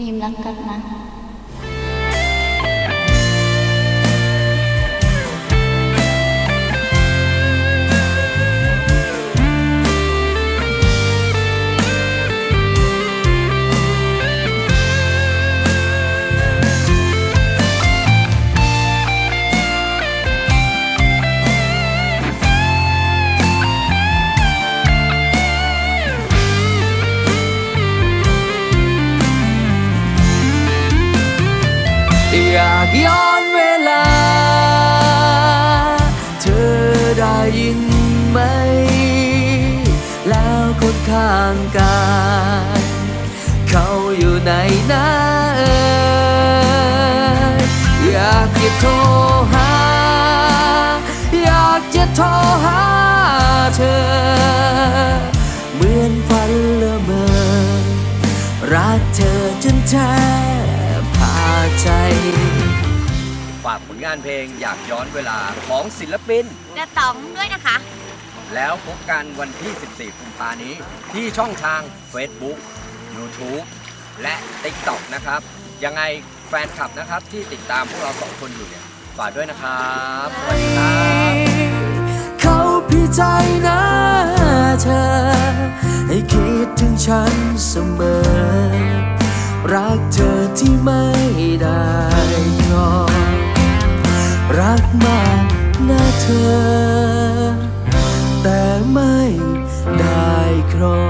ดีมรักกันนะ อยากย้อนเวลา เธอได้ยินไหม แล้วคนข้างกายเขาอยู่ไหนนะเอ่ยอยากจะโทรหา อยากจะโทรหาเธอ เหมือนฝันละเมอรักเธอจนแทบพา ใจฝากผลงานเพลงอยากย้อนเวลาของศิลปิน กระต๋องด้วยนะคะ แล้วพบกันวันที่ 14กุมภานี้ ที่ช่องทาง Facebook YouTube และ TikTok นะครับ ยังไงแฟนคลับนะครับที่ติดตามพวกเราสองคนอยู่เนี่ยฝากด้วยนะครับสวัสดีครับเขาพี่ใจนะเธอ ให้คิดถึงฉันเสมอ รักเธอ ที่ไม่ได้ยอมรักมากนะเธอ แต่ไม่ได้ครอง